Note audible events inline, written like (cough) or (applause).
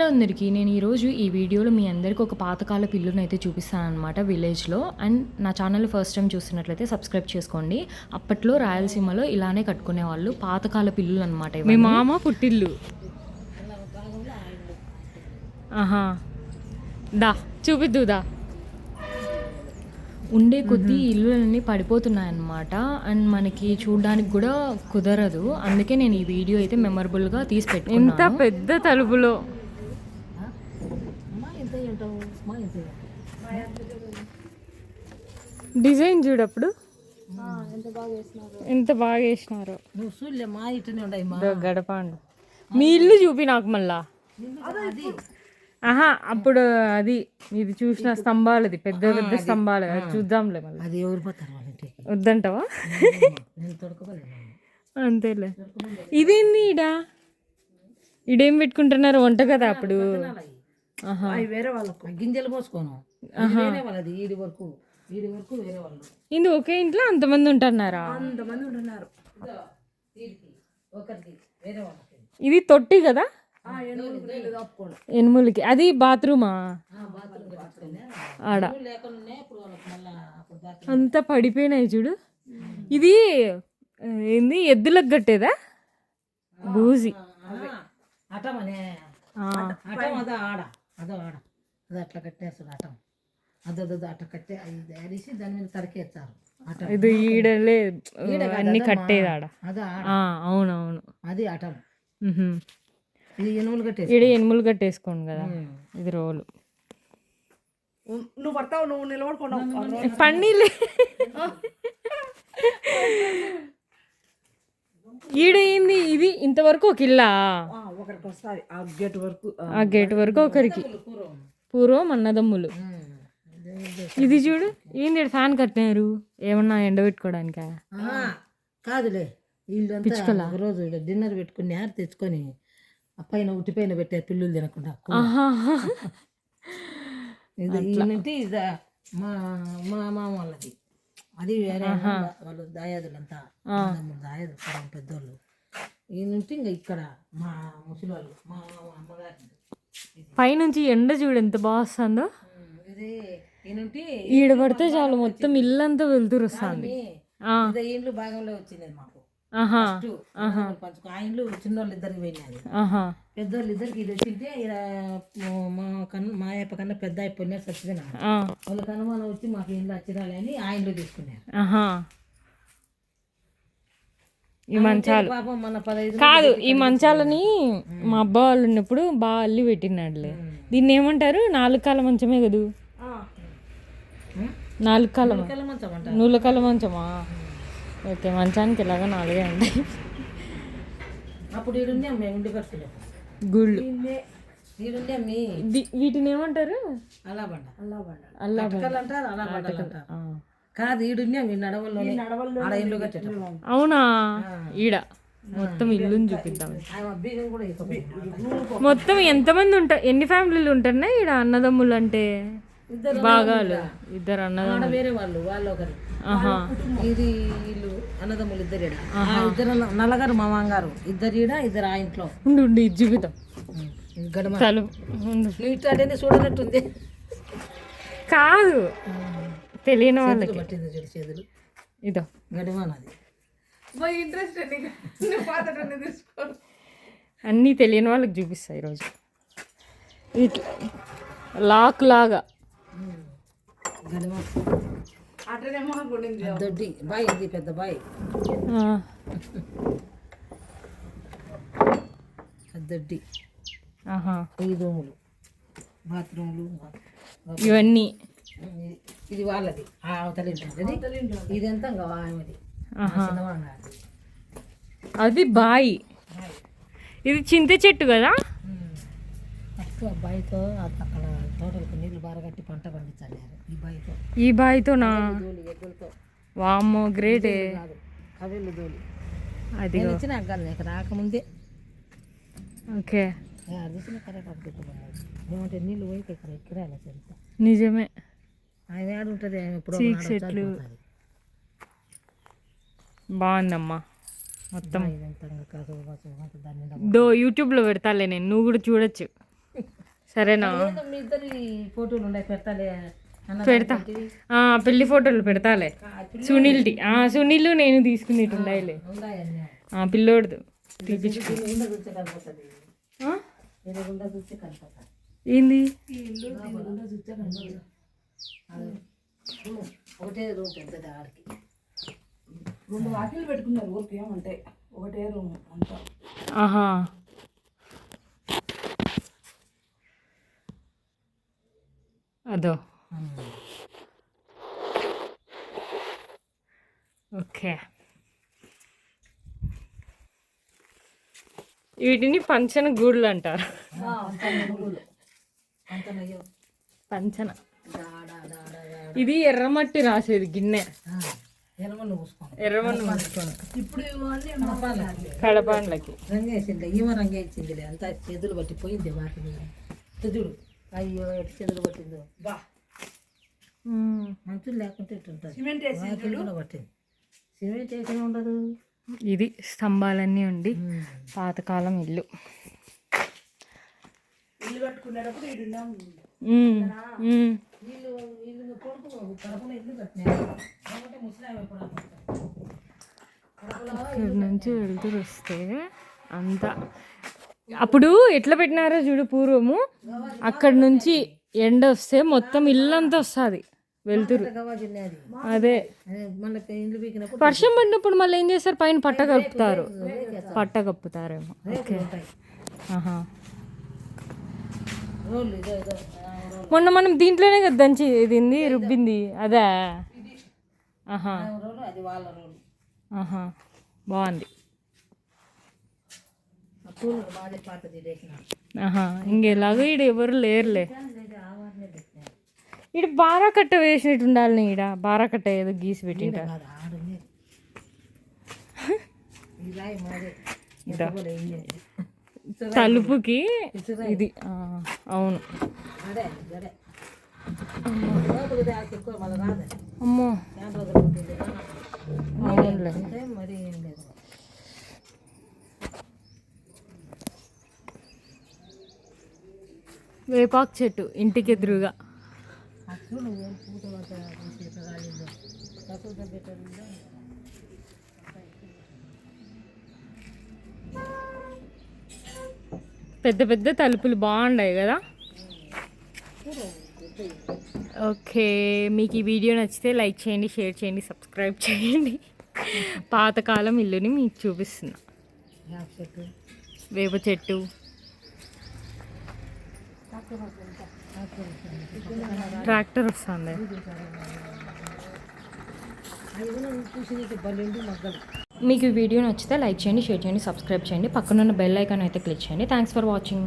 Hello అందరికీ. నేను ఈరోజు ఈ వీడియోలో మీ అందరికీ ఒక పాతకాల పిల్లుని అయితే చూపిస్తాను అనమాట విలేజ్లో. అండ్ నా ఛానల్ ఫస్ట్ టైం చూస్తున్నట్లయితే సబ్స్క్రైబ్ చేసుకోండి. అప్పట్లో రాయలసీమలో ఇలానే కట్టుకునే వాళ్ళు పాతకాల పిల్లులు అనమాట మీ మామ పుట్టిల్లు. ఆహా. దా చూపిద్దు దా. ఉండే కొద్దీ ఇల్లులన్నీ పడిపోతున్నాయన్నమాట. అండ్ మనకి చూడడానికి కూడా కుదరదు. అందుకే నేను ఈ వీడియో అయితే మెమరబుల్గా తీసి ఎంత పెట్టుకున్నాను. పెద్ద తలుపులో. డిజైన్ చూడప్పుడు ఎంత బాగా వేసినారో? నువ్వు చూడలే మా ఇటునే ఉండయి మా. ఇదో గడప అండి మీ ఇల్లు చూపి నాకు మళ్ళా. ఆహా అప్పుడు అది ఇది చూసిన స్తంభాలది పెద్ద పెద్ద స్తంభాలు. అది చూద్దాంలే మళ్ళీ. అది ఎవరు పోతారు వద్దంటావా? అంతేలే. ఇదేంది ఈడ? ఈడేం పెట్టుకుంటున్నారు వంట కదా అప్పుడు? అవి వేరే వాళ్ళకు. గింజలు పోసుకోను. ఇది వేరే వాళ్ళది ఈడి వరకు ఈడి వరకు వేరే వాళ్ళు. ఇది ఒకే ఇంట్లో అంతమంది ఉంటున్నారా? అంతమంది ఉంటున్నారు. ఒకరికి వేరే వాళ్ళకి. ఇది తొట్టి కదా? ఎనుములకి అది బాత్రూమా? ఆడ. అంతా పడిపోయినాయి చూడు. ఇది ఏంది ఎద్దులకు కట్టేదా? బూజి. అటమనే. ఆడ? అదో ఆడ అది అట్లా కట్టేస్తారు అటం అదో అదో అట్లా కట్టే అది తయారీసి దాని మీద తరికేస్తారు. ఇది ఈడలే అన్ని కట్టేది ఆడ. అవునవును. అది అటం. ఇది ఎనుములు కట్టేసి ఈడ ఎనుములు కట్టేసుకోండి కదా. ఇది రోలు. నువ్వు పడతావు నువ్వు నిలబడుకున్నావు. పన్నీలే ఈడ ఏంది? ఇది ఇంతవరకు ఒక ఇల్లా? ఒకరికి వస్తుంది. ఆ గేట్ వరకు ఆ గేట్ వరకు ఒకరికి. పూర్వం. అన్నదమ్ములు. ఇది చూడు ఏంది ఫ్యాన్ కట్టినారు? ఏమన్నా ఎండబెట్టుకోవడానికా కాదులే. వీళ్ళంతా రోజు డిన్నర్ పెట్టుకుని ఆరు తెచ్చుకొని ఆ పైన ఉట్టి పైన పెట్టారు పిల్లులు తినకుండా ఆహా. ఇది మా మా మామ వాళ్ళది. అది వేరే వాళ్ళ- దాయాదులంతా. దాయాదులు సగం పెద్దోళ్ళు. ఈయనంటే ఇంకా ఇక్కడ మా ముసలి వాళ్ళు మా అమ్మగారి. పైనుంచి ఎండ చూడు ఎంత బాగా వస్తుందో. ఇది ఈయనంటే ఈడ పడితే చాలు మొత్తం ఇల్లంతా వెళ్తురు వస్తుంది. ఇండ్లు భాగంలో వచ్చింది మాకు. పంచుకో ఆ ఇండ్లు చిన్నోళ్ళు ఇద్దరికి పోయినాయి. ఆహా. పెద్దోళ్ళు ఇద్దరికి ఇది వచ్చింటే ఈడ మా కన్నా మా అయ్యప్ప కన్నా పెద్ద అయిపోయినారు చచ్చిపోయినారు ఆ, వాళ్ళకి అనుమానం వచ్చి మాకు ఇండ్లు వచ్చిరాలి అని ఆ ఇండ్లు తీసుకున్నారు. ఈ మంచాలు. కాదు ఈ మంచాలని మా అబ్బా వాళ్ళు ఉన్నప్పుడు బాగా అల్లి పెట్టినాడులే. దీన్ని ఏమంటారు? నాలుగు కాల మంచమే కదూ? నాలుగు కాల మ- మంది మంచం అంట నూల కాల మంచమా? ఓకే మంచానికి ఇలాగా నాలుగే అప్పుడు ఖర్చులు గుళ్ళు. వీటిని ఏమంటారు? అలా బండ. అలా బండ. అల్లా అటకలు అంటారు కాదు ఈడుండే మీ నడవల్లోనే ఆడ ఇల్లు కట్టడం అవునా? ఈడ. మొత్తం ఇల్లుని చూపిద్దాం. మొత్తం ఎంతమంది ఉంటారు ఎన్ని ఫ్యామిలీలు ఉంటున్నాయి ఈడ అన్నదమ్ములు అంటే భాగాలు. ఇద్దరు అన్నదమ్ములు. వేరే వాళ్ళు వాళ్ళు ఒకరు. ఆహా. ఇది ఇల్లు అన్నదమ్ములు ఇద్దరు ఈడ. ఇద్దరు నల్లగారు మా మామగారు. ఇద్దరు ఈడ ఇద్దరు ఆ ఇంట్లో. ఉండు ఉండు ఇది చూపిద్దాం. ఇది గడమ. తలు చూడనట్టుంది. కాదు. తెలియని వాళ్ళకి. పట్టింది చూడు చేతులు. ఇదో. గడిమానది అన్నీ తెలియని వాళ్ళకి చూపిస్తా ఈరోజు. ఇట్లా లాక్ లాగా. గడిమ దొడ్డి బాయ్ ఇది పెద్ద బాయ్. ఆ, దొడ్డి ఆహా. ఈ రూములు బాత్రూములు. ఇవన్నీ. ఇది- వాళ్ళది. ఆ అవతల ఉంటుంది ఇదంతా ఆమెది. అది బాయి. ఇది చింత చెట్టు కదా? ఫస్ట్ అబ్బాయితో అక్కడ తోటలకు నీళ్ళు బాగా కట్టి పంట పండించాలి ఈ బాయితో. ఈ బాయితో నా దోలి ఎగ్గులతో వామ్మో గ్రేటే. కవిళ్ళు దోలి. అది వచ్చిన అగ్గాలి నీకు రాకముందే. ఓకే. అది వచ్చిన కరెక్ట్ పెట్టుకున్నాడు ఏమంటే నీళ్ళు పోయి ఇక్కడ ఎక్కిరాలి సరిగ్గా నిజమే. ఉంటుంది చీక్ చెట్లు. బాగుందమ్మా మొత్తం దో యూట్యూబ్లో పెడతాలే నేను నువ్వు కూడా చూడొచ్చు సరేనా ఏందో మీ ఇద్దరి ఫోటోలు ఉన్నాయి పెడతాలే అన్న పెడతా పెళ్ళి ఫోటోలు పెడతాలే సునీల్ది ఆ, సునీల్ నేను తీసుకునేటి ఉండాయిలే కనపడుతుంది ఏంది ఒకటే రూమ్ పెద్దది ఆడికి. రెండు వాకిలు పెట్టుకున్నారు ఊరికి ఏమంటే ఒకటే రూమ్ అంతా. ఆహా. అదో. ఓకే. వీటిని పంచన గూడులు అంటారు. పంచన. ఇది ఎర్రమట్టి రాసేది గిన్నె. ఎర్రమన్ను మూసుకొని ఇప్పుడు కడపాండ్లకి రంగేసింది ఈమె రంగేసిందిలే అంతా చేతులు పట్టి పోయింది వాటిని చెదుడు అయ్యో ఎటు చెదులు పట్టిందో. బా. మంచులు లేకుంటే సిమెంట్ వేసి పట్టింది. సిమెంట్ వేసిన ఉండదు. ఇది స్తంభాలన్నీ ఉండి పాతకాలం ఇల్లు. ఇల్లు కట్టుకునేటప్పుడు. వీళ్ళు వీళ్ళు కొడుకు కడపలో ఇల్లు కట్టినారు కాబట్టి ముసలాం ఎప్పుడు ఇక్కడ నుంచి వెళ్తూ వస్తే అంతా. అప్పుడు ఎట్లా పెట్టినారో చూడు పూర్వము. అక్కడ నుంచి ఎండ వస్తే మొత్తం ఇల్లంతా వస్తుంది. వెళ్తురు. అదే. వర్షం పడినప్పుడు మళ్ళీ ఏం చేస్తారు? పైన పట్ట కప్పుతారు. పట్ట కప్పుతారేమో. ఉంటాయి. ఆహా. మొన్న మనం దీంట్లోనే కదా దంచి ఇది రుబ్బింది. అదే? ఆహా. బాగుంది. ఆహా. ఇంకెలాగో ఈడ ఎవరు లేరులే. ఈడ బారా కట్ట వేసినట్టు ఉండాలి ఈడ. బారా కట్ట ఏదో గీసి పెట్టింటా. కాదు (laughs) తలుపుకి ఇది అవును. అమ్మో. అవునులే. వేపాకు చెట్టు ఇంటికి ఎదురుగా. అసలు ఏం పూత పట్ట తీసి రాలేదు కసులు తగ్గేటప్పుడు పెద్ద పెద్ద తలుపులు బాగున్నాయి కదా? ఓకే మీకు ఈ వీడియో నచ్చితే లైక్ చేయండి షేర్ చేయండి సబ్స్క్రైబ్ చేయండి. పాతకాలం ఇల్లుని మీకు చూపిస్తున్నా. వేప చెట్టు. వేప చెట్టు ట్రాక్టర్ వస్తుంది మీకు ఈ వీడియో నచ్చితే లైక్ చేయండి షేర్ చేయండి సబ్స్క్రైబ్ చేయండి. పక్కనున్న బెల్ ఐకాన్ అయితే క్లిక్ చేయండి. Thanks for watching